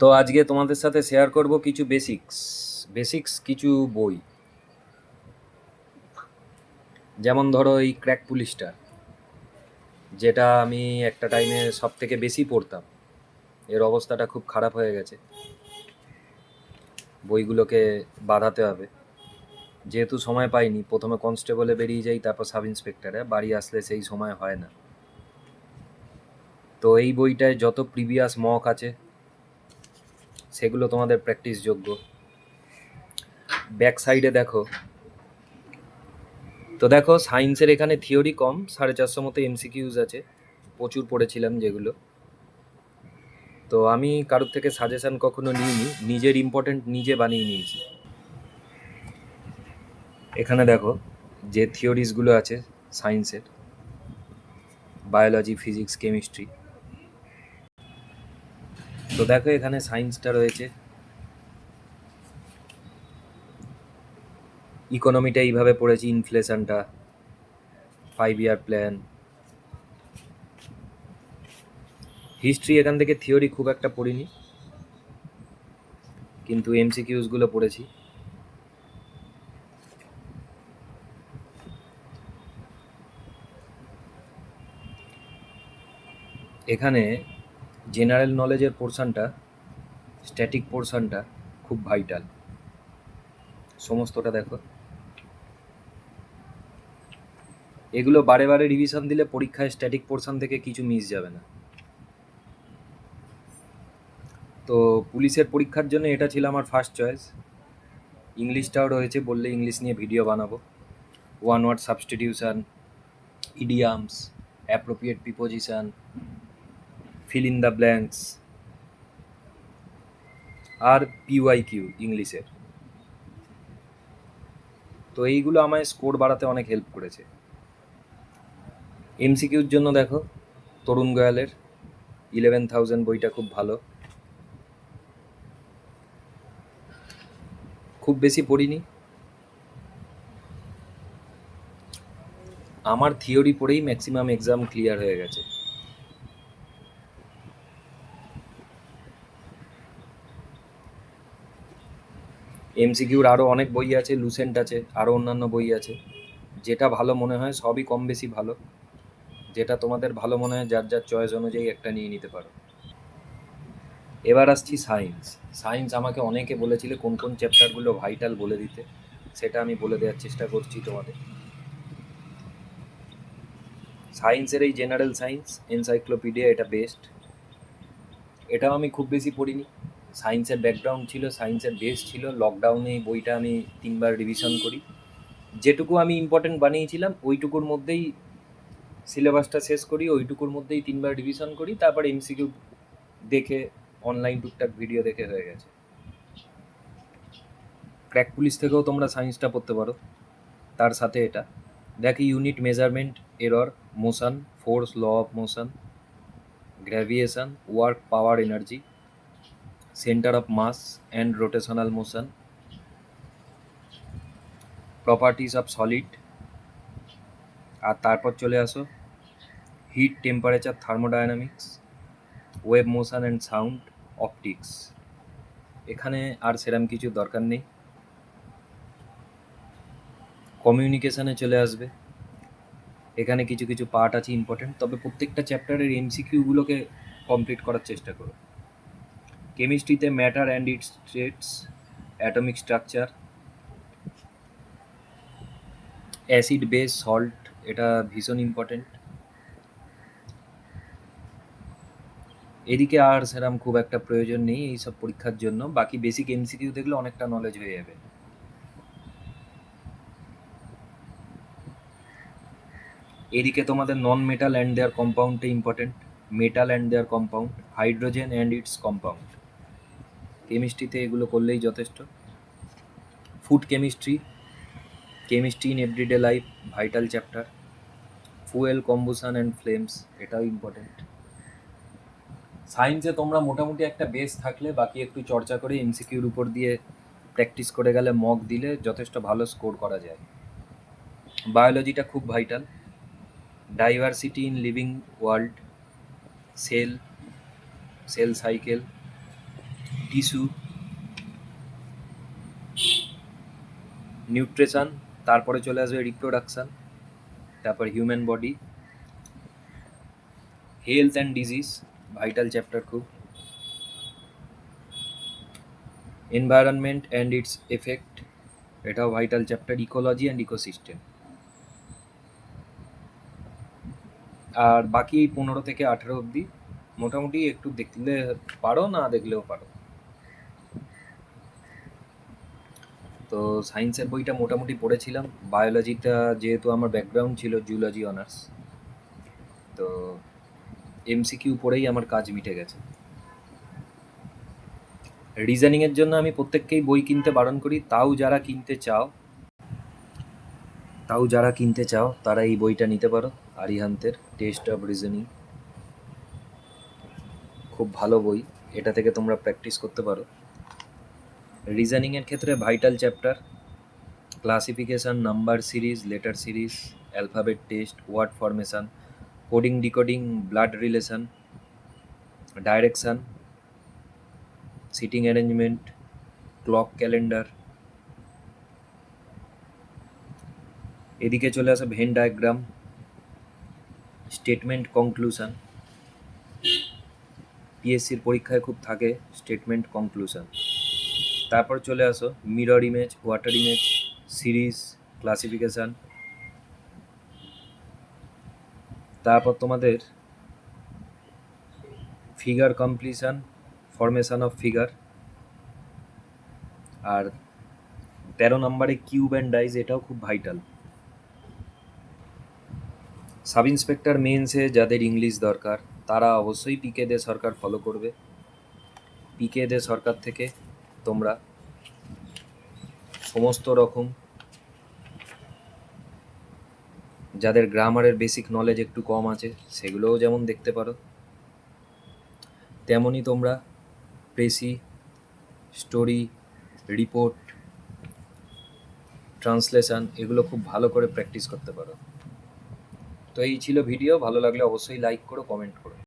তো আজকে তোমাদের সাথে শেয়ার করব কিছু বেসিক্স বেসিক্স কিছু বই। যেমন ধরো এই ক্র্যাক পুলিশটা যেটা আমি একটা টাইমে সব থেকে বেশি পড়তাম। এর অবস্থাটা খুব খারাপ হয়ে গেছে। বইগুলোকে বাঁধাতে হবে। যেহেতু সময় পাইনি, প্রথমে কনস্টেবলে বেরিয়ে যাই, তারপর সাব ইন্সপেক্টরে বাড়ি আসলে সেই সময় হয় না। তো এই বইটায় যত প্রিভিয়াস মক আছে সেগুলো তোমাদের প্র্যাকটিস যোগ্য। ব্যাক সাইডে দেখো। তো দেখো সায়েন্সের এখানে থিওরি কম, সাড়ে চারশো মতো এমসিকিউজ আছে। প্রচুর পড়েছিলাম যেগুলো। তো আমি কারোর থেকে সাজেশন কখনো নিইনি, নিজের ইম্পর্টেন্ট নিজে বানিয়ে নিয়েছি। এখানে দেখো, যে থিওরিজগুলো আছে সায়েন্সের বায়োলজি ফিজিক্স কেমিস্ট্রি তো দেখো এখানে সায়েন্সটা রয়েছে। ইকোনমিটা এইভাবে পড়েছি ইনফ্লেশনটা ফাইভ ইয়ার প্ল্যান হিস্ট্রি এখান থেকে থিওরি খুব একটা পড়িনি, কিন্তু এমসিকিউসগুলো পড়েছি। এখানে জেনারেল নলেজের পোর্শনটা স্ট্যাটিক পোর্শনটা খুব ভাইটাল সমস্তটা দেখো। এগুলো বারে বারে রিভিশন দিলে পরীক্ষায় স্ট্যাটিক পোর্শন থেকে কিছু মিস যাবে না। তো পুলিশের পরীক্ষার জন্য এটা ছিল আমার ফার্স্ট চয়েস ইংলিশটাও রয়েছে, বললে ইংলিশ নিয়ে ভিডিও বানাবো। One word substitution idioms appropriate preposition fill in the blanks R PY Q ইংলিশের তো এইগুলো আমায় স্কোর বাড়াতে অনেক হেল্প করেছে। এমসিকিউর জন্য দেখো, তরুণ গোয়ালের ইলেভেন থাউজেন্ড বইটা খুব ভালো। খুব বেশি পড়িনি। আমার থিওরি পড়েই ম্যাক্সিমাম এক্সাম ক্লিয়ার হয়ে গেছে। এমসিকিউর আরও অনেক বই আছে লুসেন্ট আছে আরও অন্যান্য বই আছে। যেটা ভালো মনে হয়, সবই কম বেশি ভালো। যেটা তোমাদের ভালো মনে হয়, যার যার চয়েস অনুযায়ী একটা নিয়ে নিতে পারো। এবার আসছি সায়েন্স সায়েন্স আমাকে অনেকে বলেছিল কোন কোন চ্যাপ্টারগুলো ভাইটাল বলে দিতে। সেটা আমি বলে দেওয়ার চেষ্টা করছি তোমাদের। সায়েন্সের এই জেনারেল সায়েন্স এনসাইক্লোপিডিয়া এটা বেস্ট এটাও আমি খুব বেশি পড়িনি। সায়েন্সের ব্যাকগ্রাউন্ড ছিল, সায়েন্সের বেস ছিল। লকডাউনে বইটা আমি তিনবার রিভিশন করি। যেটুকু আমি ইম্পর্টেন্ট বানিয়েছিলাম, ওইটুকুর মধ্যেই সিলেবাসটা শেষ করি, ওইটুকুর মধ্যেই তিনবার রিভিশন করি। তারপর এমসিকিউ দেখে অনলাইন টুকটাক ভিডিও দেখে হয়ে গেছে। ক্র্যাক পুলিশ থেকেও তোমরা সায়েন্সটা পড়তে পারো। তার সাথে এটা। দেখি unit measurement error motion force law of motion gravitation work power energy centre of mass and rotational motion properties of solid আর তারপর চলে আসো। Heat temperature thermodynamics wave motion and sound optics এখানে আর সেরম কিছু দরকার নেই। কমিউনিকেশানে চলে আসবে। এখানে কিছু কিছু পার্ট আছে ইম্পর্টেন্ট তবে প্রত্যেকটা চ্যাপ্টারের এমসিকিউগুলোকে কমপ্লিট করার চেষ্টা করো। কেমিস্ট্রিতে matter and its states atomic structure acid base salt এটা ভীষণ ইম্পর্টেন্ট এদিকে আর সেরম খুব একটা প্রয়োজন নেই এই সব পরীক্ষার জন্য, বাকি বেসিক এমসিকিউ দেখলে অনেকটা নলেজ হয়ে যাবে। এদিকে তোমাদের non metal and their কম্পাউন্ডটা important metal and their compound hydrogen and its compound কেমিস্ট্রিতে এগুলো করলেই যথেষ্ট। Food chemistry chemistry in everyday life vital chapter fuel combustion and flames এটাও ইম্পর্টেন্ট সায়েন্সে তোমরা মোটামুটি একটা বেস থাকলে, বাকি একটু চর্চা করে এমসিকিউর উপর দিয়ে প্র্যাকটিস করে গেলে মক দিলে যথেষ্ট ভালো স্কোর করা যায়। বায়োলজিটা খুব vital diversity in living world cell cell cycle tissue nutrition তারপরে চলে আসবে রিপ্রোডাকশান তারপর human body health and disease vital chapter খুব এনভায়রনমেন্ট অ্যান্ড ইটস এফেক্ট এটাও vital chapter ecology and ecosystem আর বাকি এই পনেরো থেকে আঠেরো অবধি মোটামুটি একটু দেখলে পারো, না দেখলেও পারো? তো সায়েন্সের বইটা মোটামুটি পড়েছিলাম। বায়োলজিটা যেহেতু আমার ব্যাকগ্রাউন্ড ছিল জুলজি অনার্স তো এমসিকিউ পড়েই আমার কাজ মিটে গেছে। রিজনিংয়ের জন্য আমি প্রত্যেককেই বই কিনতে বারণ করি, তাও যারা কিনতে চাও, তাও যারা কিনতে চাও, তারা এই বইটা নিতে পারো, আরিহান্তের টেস্ট অফ রিজনিং খুব ভালো বই, এটা থেকে তোমরা প্র্যাকটিস করতে পারো। রিজনিংয়ের ক্ষেত্রে vital chapter, classification, number series, letter series, alphabet test, word formation, coding, decoding, blood relation, direction, sitting arrangement, clock calendar. এদিকে চলে আসে ভেন ডায়াগ্রাম, স্টেটমেন্ট কনক্লুশন। পিএসসির পরীক্ষায় খুব থাকে স্টেটমেন্ট কনক্লুশন। তারপর চলে আসো mirror image water image series classification তারপর তোমাদের figure completion formation of figure আর তেরো নম্বরে কিউব অ্যান্ড ডাইজ এটাও খুব ভাইটাল সাব ইন্সপেক্টর মেন্সে যাদের ইংলিশ দরকার, তারা অবশ্যই পিকে দে সরকার ফলো করবে। পিকে দে সরকার থেকে তোমরা সমস্ত রকম যাদের গ্রামারের বেসিক নলেজ একটু কম আছে, সেগুলোও যেমন দেখতে পারো, তেমনই তোমরা প্রেসি স্টোরি রিপোর্ট ট্রান্সলেশন এগুলো খুব ভালো করে প্র্যাকটিস করতে পারো। তো এই ছিল ভিডিও ভালো লাগলে অবশ্যই লাইক করো কমেন্ট করো।